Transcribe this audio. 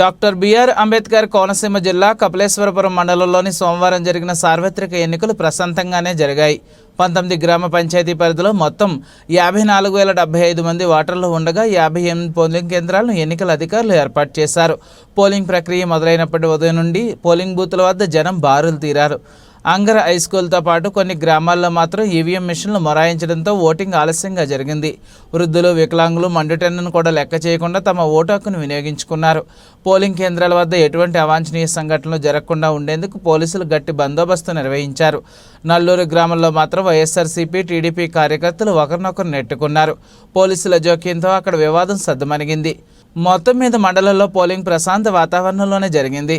Doctor BR Ambedkar Konaseema జిల్లా కపిలేశ్వరపురం మండలంలోని సోమవారం జరిగిన సార్వత్రిక ఎన్నికలు ప్రశాంతంగానే జరిగాయి. పంతొమ్మిది గ్రామ పంచాయతీ పరిధిలో మొత్తం యాభై నాలుగు వేల డెబ్బై ఐదు మంది ఓటర్లు ఉండగా యాభై ఎనిమిది పోలింగ్ కేంద్రాలను ఎన్నికల అధికారులు ఏర్పాటు చేశారు. పోలింగ్ ప్రక్రియ మొదలైనప్పటి ఉదయం నుండి పోలింగ్ బూతుల వద్ద జనం బారులు తీరారు. అంగర హై స్కూల్తో పాటు కొన్ని గ్రామాల్లో మాత్రం ఈవీఎం మిషన్లు మొరాయించడంతో ఓటింగ్ ఆలస్యంగా జరిగింది. వృద్ధులు వికలాంగులు మండుటెన్నును కూడా లెక్క చేయకుండా తమ ఓటు హక్కును వినియోగించుకున్నారు. పోలింగ్ కేంద్రాల వద్ద ఎటువంటి అవాంఛనీయ సంఘటనలు జరగకుండా ఉండేందుకు పోలీసులు గట్టి బందోబస్తు నిర్వహించారు. నల్లూరు గ్రామంలో మాత్రం వైఎస్ఆర్సీపీ టీడీపీ కార్యకర్తలు ఒకరినొకరు నెట్టుకున్నారు. పోలీసుల జోక్యంతో అక్కడ వివాదం సద్దుమణిగింది. మొత్తం మీద మండలంలో పోలింగ్ ప్రశాంత వాతావరణంలోనే జరిగింది.